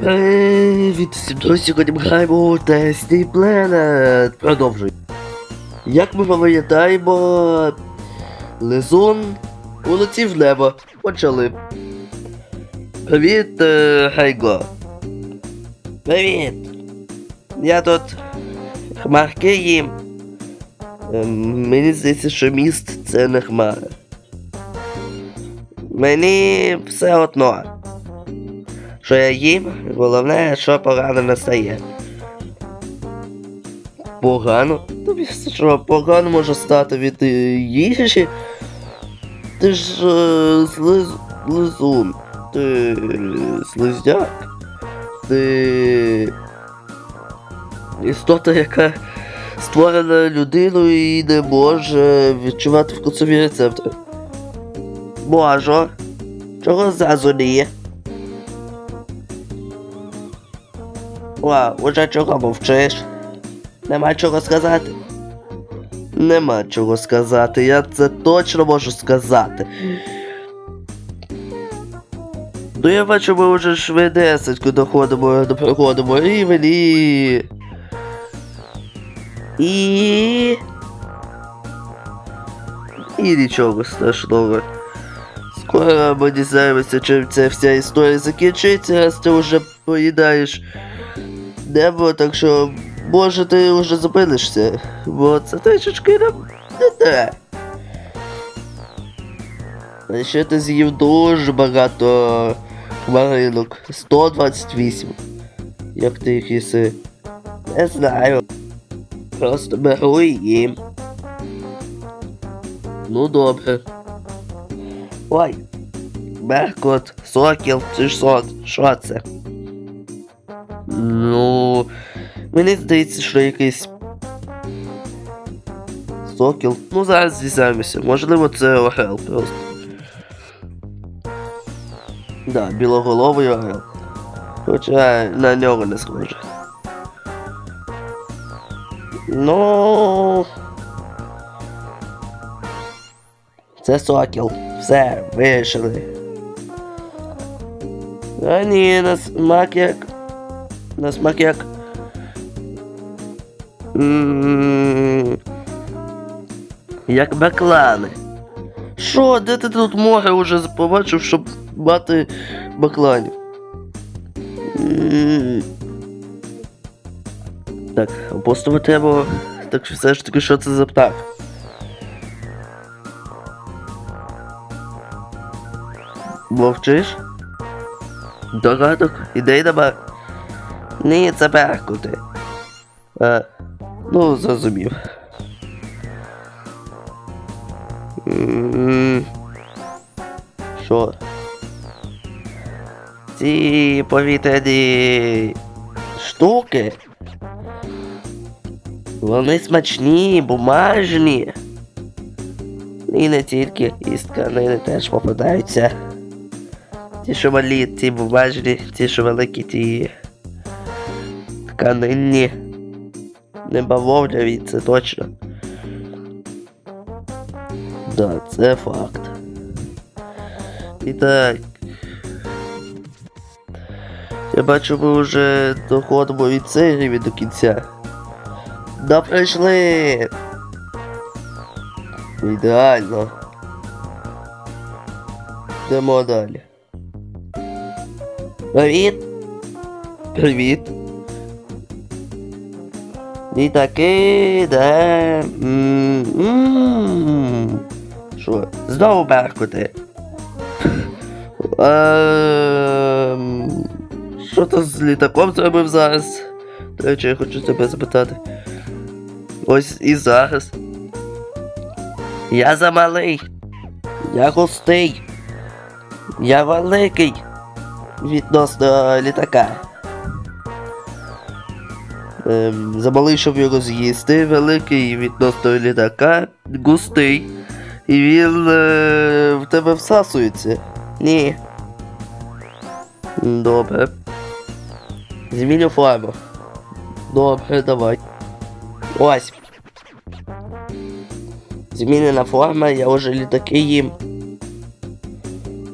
Привіт всім друзі, сьогодні ми граємо Destiny Planet. Продовжуй. Як ми пам'ятаємо, Лизун улетів небо. Почали. Привіт, е, Гайго. Привіт. Я тут хмарки їм. Ем, Мені здається, що міст це не хмари. Мені все одно що я їм, головне, що погано не стає. Погано? Тобі що погано може стати від е, їжі? Ти ж е, слиз... лизун. Ти слизняк. Ти. Істота, яка створена людиною і не може відчувати вкусові рецептори. Можу. Чого зразу не є? Ва, уже чого мовчиш? Нема чого сказати? Нема чого сказати, я це точно можу сказати. Ну я бачу, ми вже швидесенько доходимо до проходимо рівень і. І. І нічого страшного. Скоро ми дізнаємося, чим ця вся історія закінчиться, раз ти вже поїдаєш небо, так що може ти вже зупинишся, бо це трішечки нам не те. А ще ти з'їв дуже багато хмаринок. 128. Як ти їх їси? Не знаю. Просто беру і їм. Ну добре. Ой. Беркут, сокіл, чи ж сон? Що це? Ну. Мені здається, що якийсь. Сокіл. Ну зараз дізнаємося. Можливо, це орел просто. Да, білоголовий орел. Хоча на нього не схоже. Ну. Це сокіл. Все, вирішили. А ні, на смак як. На смак як. Як баклани. Що, де ти тут море вже побачив, щоб мати бакланів? Так, опустимо треба. Так все ж таки, що це за птах? Мовчиш? Догадок? Ідей нема? Ні, це беркути. А, ну, зрозумів. Що? Ці повітряні штуки. Вони смачні, бумажні. І не тільки із тканини теж попадаються. Ті, що малі, ті бумажні, ті, що великі, ті тканинні. Не бавовняві, це точно. Да, це факт. І так. Я бачу, ми вже доходимо від серії до кінця. Да прийшли! Ідеально. Йдемо далі. Привіт! Привіт! І таки де. Що? Знову беркути. Ем, Що ти з літаком зробив зараз? До речі, я хочу тебе запитати. Ось і зараз. Я замалий. Я густий. Я великий. Відносно літака. Ем, замалий, щоб його з'їсти, великий відносно літака, густий. І він е, в тебе всасується. Ні. Добре. Зміню форму. Добре, давай. Ось. Змінена форма, я вже літаки їм.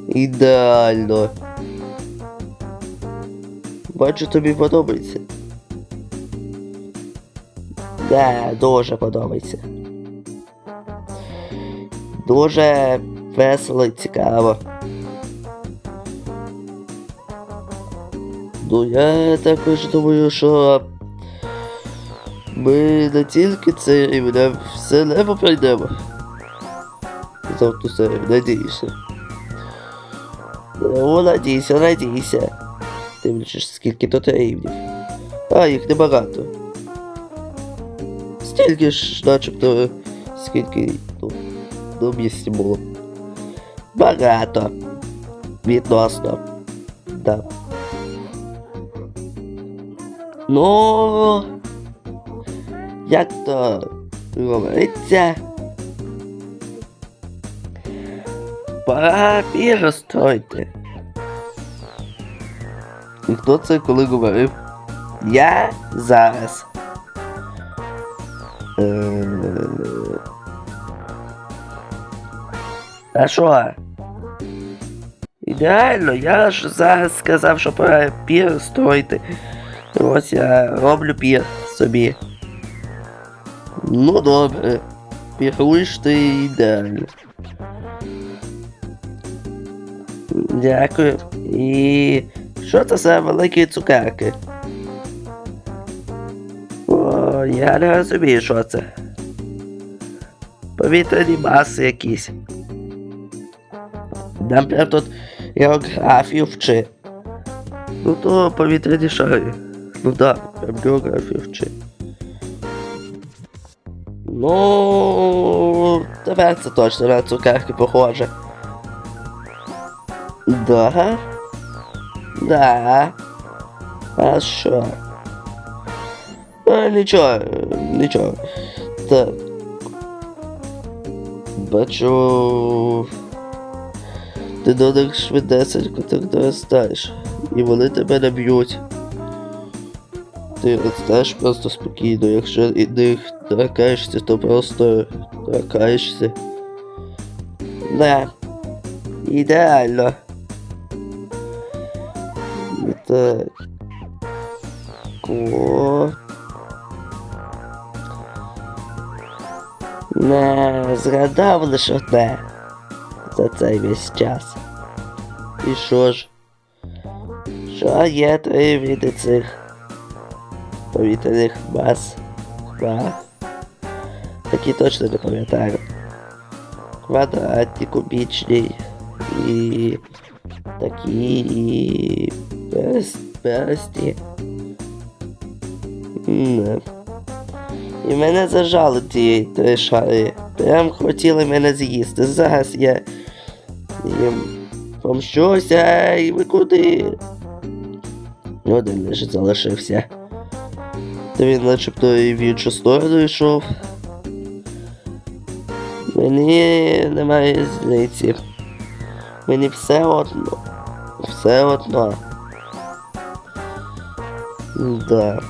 Ідеально. Бачу, тобі подобається. Да, дуже подобається. Дуже весело і цікаво. Ну, я також думаю, що ми не тільки рівень, а все небо пройдемо. Ту серію, надіюся. Ну, надійся, надійся. Дивлячись, скільки тут рівнів. А, їх небагато. Стільки ж, начебто, скільки ну, на місці було. Багато. Відносно. Да. Ну. Як то говориться. Пора розстройте. І хто це коли говорив? Я зараз. Е, А що? Ідеально, я ж зараз сказав, що пора пір строїти. Ось я роблю пір собі. Ну добре. Піруєш ти ідеально. Дякую. І що це за великі цукерки? Я не розумію, що це. Повітряні маси якісь. Нам прям тут географію вчи. Ну то повітряні шари. Ну да, прям географію вчи. Ну, тепер це точно на цукерки похоже. Да. Да. А що? А, нічого, нічого. Так. Бачу. Ти до них швидесенько так доростаєш. І вони тебе не б'ють. Ти ростаєш просто спокійно, якщо і них торкаєшся, то просто торкаєшся. Да. Ідеально. Так. О. Не згадав лише одне за цей весь час. І що ж? Що є три види цих повітряних мас? Хва? Такі точно не пам'ятаю. Квадратні, кубічні і такі і перс- персті. М, І мене зажали ті три шари. Прям хотіли мене з'їсти. Зараз я їм помщуся і ви куди. Один лише залишився. Та він начебто і в іншу сторону йшов. Мені немає злиці. Мені все одно. Все одно. Да.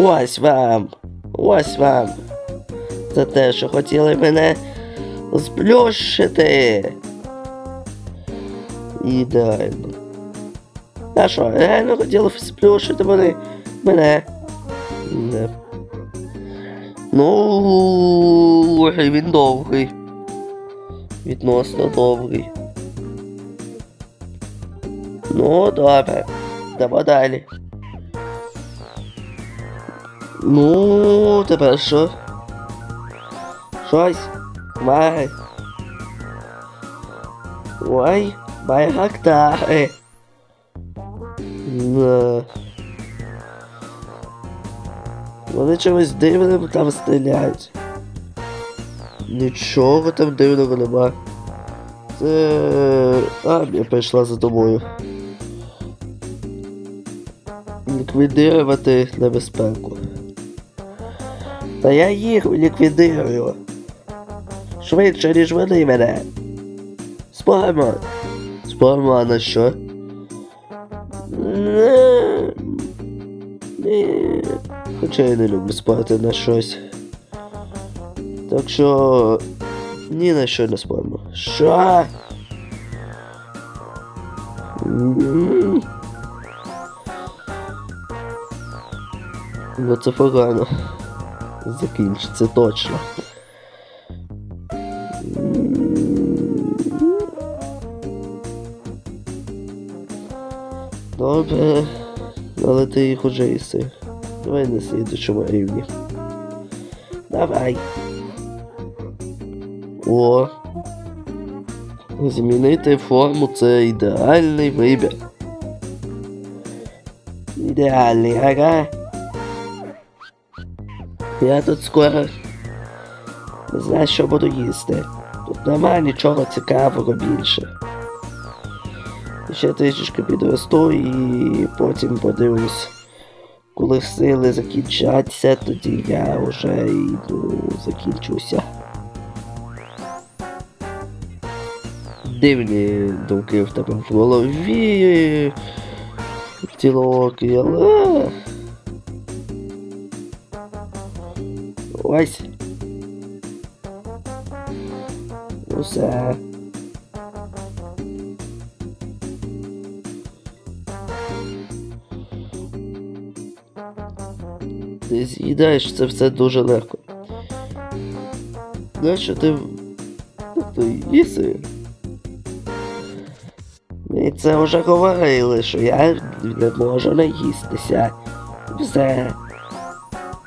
Ось вам. Ось вам. За те, що хотіли мене зблющити. Ідеально. А що, реально хотіли сплющити вони мене? Не. Ну, він довгий. Відносно довгий. Ну, добре. Йдемо далі. Ну, тепер що? Щось? Май. Ой, байрактари. Да. Вони чимось дивним там стріляють. Нічого там дивного нема. Це армія прийшла за тобою. Ліквідувати небезпеку. Та я їх ліквідирую. Швидше, ніж вони мене. Споримо, а на що? Не. Ні. Хоча я не люблю спати на щось. Так що. Ні на що не споримо. Що? Ну це погано. Закінчиться точно. Добре, але ти їх уже їси. Давай на слідчому рівні. Давай. О. Змінити форму це ідеальний вибір. Ідеальний, ага. Я тут скоро не знаю, що буду їсти. Тут немає нічого цікавого більше. Ще трішечки підросту і потім подивлюсь. Коли сили закінчаться, тоді я вже йду закінчуся. Дивні думки в тебе в голові. Тілоки, але. Ось. Усе. Ти з'їдаєш це все дуже легко. Знаєш, ти. Ти їси. Ми це вже говорили, що я не можу наїстися. Все.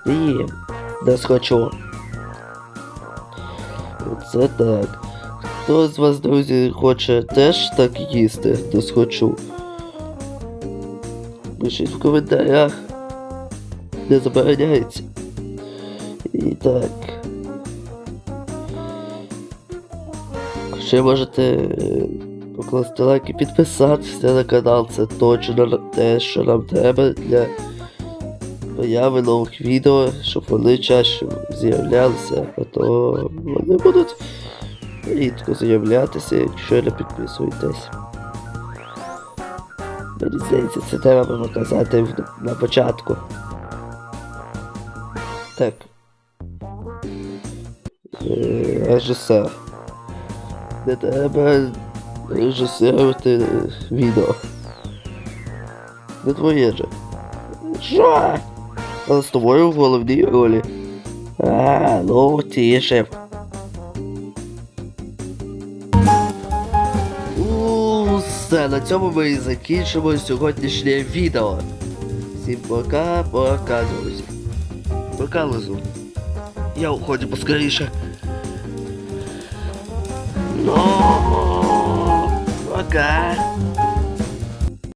Їм. Не схочу. Це так. Хто з вас, друзі, хоче теж так їсти? Не схочу. Пишіть в коментарях. Не забороняється. І так. Ще можете е, покласти лайк і підписатися на канал. Це точно те, що нам треба для появи нових відео, щоб вони чаще з'являлися, а то вони будуть рідко з'являтися, якщо не підписуєтесь. Мені здається, це треба показати на початку. Так. Е, Режисер. Не треба режисерувати відео. Не твоє же. Що? Але з тобою в головній ролі. А, ну тише. У, Все, на цьому ми і закінчимо сьогоднішнє відео. Всім пока, пока, друзі. Пока, лизу. Я уходжу поскоріше. Ну, пока.